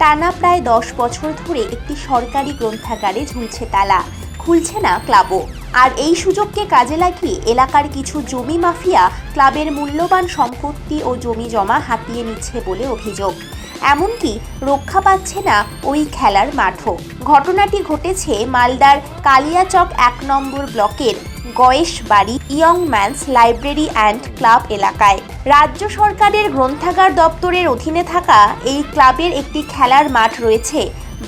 টানা প্রায় দশ বছর ধরে একটি সরকারি গ্রন্থাগারে ঝুলছে তালা। খুলছে না ক্লাবও। আর এই সুযোগকে কাজে লাগিয়ে এলাকার কিছু জমি মাফিয়া ক্লাবের মূল্যবান সম্পত্তি ও জমি জমা হাতিয়ে নিচ্ছে বলে অভিযোগ। এমনকি রক্ষা পাচ্ছে না ওই খেলার মাঠও। ঘটনাটি ঘটেছে মালদার কালিয়াচক এক নম্বর ব্লকের গয়েশ বাড়ি young man's library and club এলাকায়। রাজ্য সরকারের গ্রন্থাগার দপ্তরের অধীনে থাকা এই ক্লাবের একটি খেলার মাঠ রয়েছে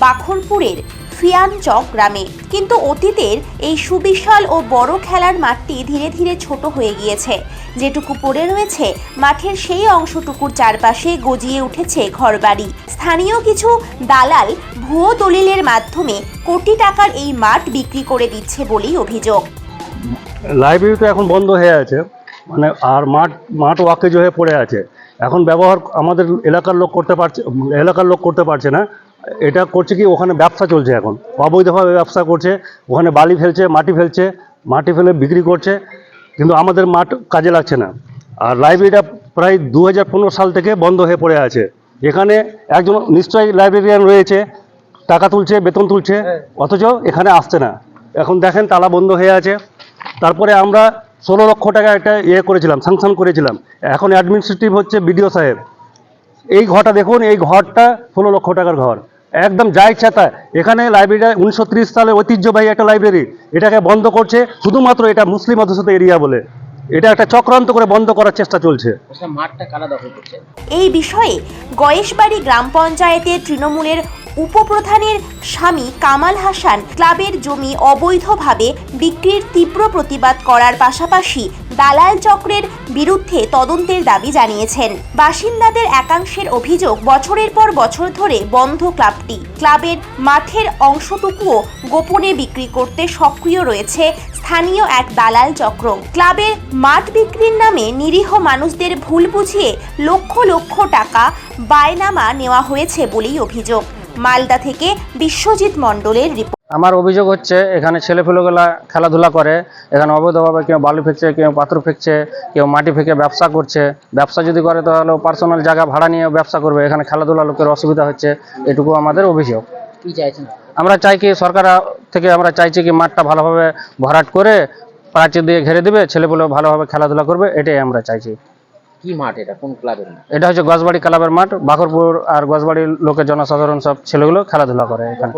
বাখরপুরের ফিয়ানচক গ্রামে। কিন্তু অতীতের এই সুবিশাল ও বড় খেলার মাঠটি ধীরে ধীরে ছোট হয়ে গিয়েছে। যেটুকু পড়ে রয়েছে, মাঠের সেই অংশটুকুর চারপাশে গজিয়ে উঠেছে ঘরবাড়ি। স্থানীয় কিছু দালাল ভুয়ো দলিলের মাধ্যমে কোটি টাকার এই মাঠ বিক্রি করে দিচ্ছে বলেই অভিযোগ। লাইব্রেরি তো এখন বন্ধ হয়ে আছে। মানে আর মাঠ মাঠ ওয়াকেজ হয়ে পড়ে আছে। এখন ব্যবহার আমাদের এলাকার লোক করতে পারছে এলাকার লোক করতে পারছে না। এটা করছে কি ওখানে ব্যবসা চলছে এখন। অবৈধভাবে ব্যবসা করছে ওখানে বালি ফেলছে মাটি ফেলছে মাটি ফেলে বিক্রি করছে কিন্তু আমাদের মাঠ কাজে লাগছে না। আর লাইব্রেরিটা প্রায় দু হাজার পনেরো সাল থেকে বন্ধ হয়ে পড়ে আছে। এখানে একজন নিশ্চয়ই লাইব্রেরিয়ান রয়েছে টাকা তুলছে বেতন তুলছে অথচ এখানে আসছে না। এখন দেখেন তালা বন্ধ হয়ে আছে। তারপরে আমরা ষোলো লক্ষ টাকা একটা ইয়ে করেছিলাম স্যাংশন করেছিলাম। এখন অ্যাডমিনিস্ট্রেটিভ হচ্ছে বিডিও সাহেব। এই ঘরটা দেখুন এই ঘরটা ষোলো লক্ষ টাকার ঘর। একদম যা ইচ্ছা তা। এখানে লাইব্রেরিটা উনিশশো ত্রিশ সালে ঐতিহ্যবাহী একটা লাইব্রেরি এটাকে বন্ধ করছে শুধুমাত্র এটা মুসলিম অধ্যুষিত এরিয়া বলে। এটা একটা চক্রান্ত করে বন্ধ করার চেষ্টা চলছে। করছে? এই বিষয়ে গয়েশবাড়ি গ্রাম পঞ্চায়েতের তৃণমূলের উপপ্রধানের স্বামী কামাল হাসান ক্লাবের জমি অবৈধভাবে বিক্রির তীব্র প্রতিবাদ করার পাশাপাশি দালাল চক্রের বিরুদ্ধে তদন্তের দাবি জানিয়েছেন। বাসিন্দাদের একাংশের অভিযোগ, বছরের পর বছর ধরে বন্ধ ক্লাবটি। ক্লাবের মাঠের অংশটুকুও গোপনে বিক্রি করতে সক্রিয় রয়েছে স্থানীয় এক দালাল চক্র। ক্লাবের মাঠ বিক্রির নামে নিরীহ মানুষদের ভুল বুঝিয়ে লক্ষ লক্ষ টাকা বায়নামা নেওয়া হয়েছে বলেই অভিযোগ। মালদা থেকে বিশ্বজিৎ মণ্ডলের রিপোর্ট। আমার অভিযোগ হচ্ছে এখানে ছেলেপেলেগুলা খেলাধুলা করে এখানে অবৈধভাবে কেউ বালু ফেকছে কেউ পাথর ফেকছে কেউ মাটি ফেঁকে ব্যবসা করছে। ব্যবসা যদি করে তাহলে পার্সোনাল জায়গা ভাড়া নিয়ে ব্যবসা করবে। এখানে খেলাধুলা লোকের অসুবিধা হচ্ছে এটুকু আমাদের অভিযোগ। কি চাইছেন? আমরা চাই কি সরকার থেকে আমরা চাইছি কি মাঠটা ভালোভাবে ভরাট করে প্রাচীর দিয়ে ঘিরে দেবে ছেলেপুলে ভালোভাবে খেলাধুলা করবে এটাই আমরা চাইছি। কি মাঠ এটা? কোন ক্লাবের মাঠ? এটা হচ্ছে গজবাড়ি ক্লাবের মাঠ বাখরপুর আর গজবাড়ির লোকের জনসাধারণ সব ছেলেগুলো খেলাধুলা করে এখানে।